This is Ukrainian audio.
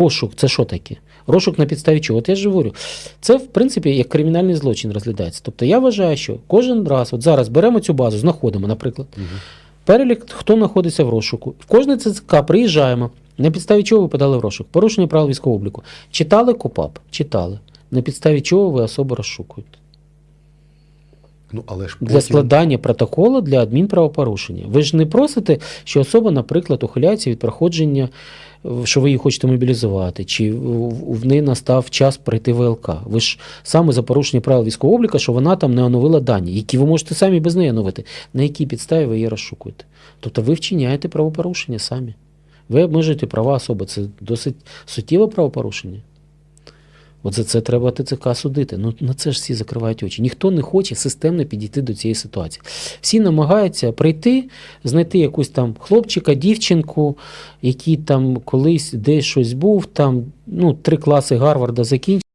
Розшук це що таке? Розшук на підставі чого? От я ж говорю, це в принципі як кримінальний злочин розглядається. Тобто я вважаю, що кожен раз, от зараз беремо цю базу, знаходимо, наприклад, перелік, хто знаходиться в розшуку. В кожне ЦЦК приїжджаємо. На підставі чого ви подали в розшук? Порушення правил військового обліку. Читали КОПАП? Читали. На підставі чого ви особу розшукуєте? Ну, але ж Для складання протоколу для адмінправопорушення. Ви ж не просите, що особа, наприклад, ухиляється від проходження, що ви її хочете мобілізувати, чи в неї настав час пройти ВЛК. Ви ж саме за порушення правил військового обліку, що вона там не оновила дані, які ви можете самі без неї оновити. На якій підставі ви її розшукуєте? Тобто ви вчиняєте правопорушення самі. Ви обмежуєте права особи. Це досить суттєве правопорушення. От за це треба ТЦК судити. Ну на це ж всі закривають очі. Ніхто не хоче системно підійти до цієї ситуації. Всі намагаються прийти, знайти якусь там хлопчика, дівчинку, який там колись десь щось був, там ну, три класи Гарварда закінчив.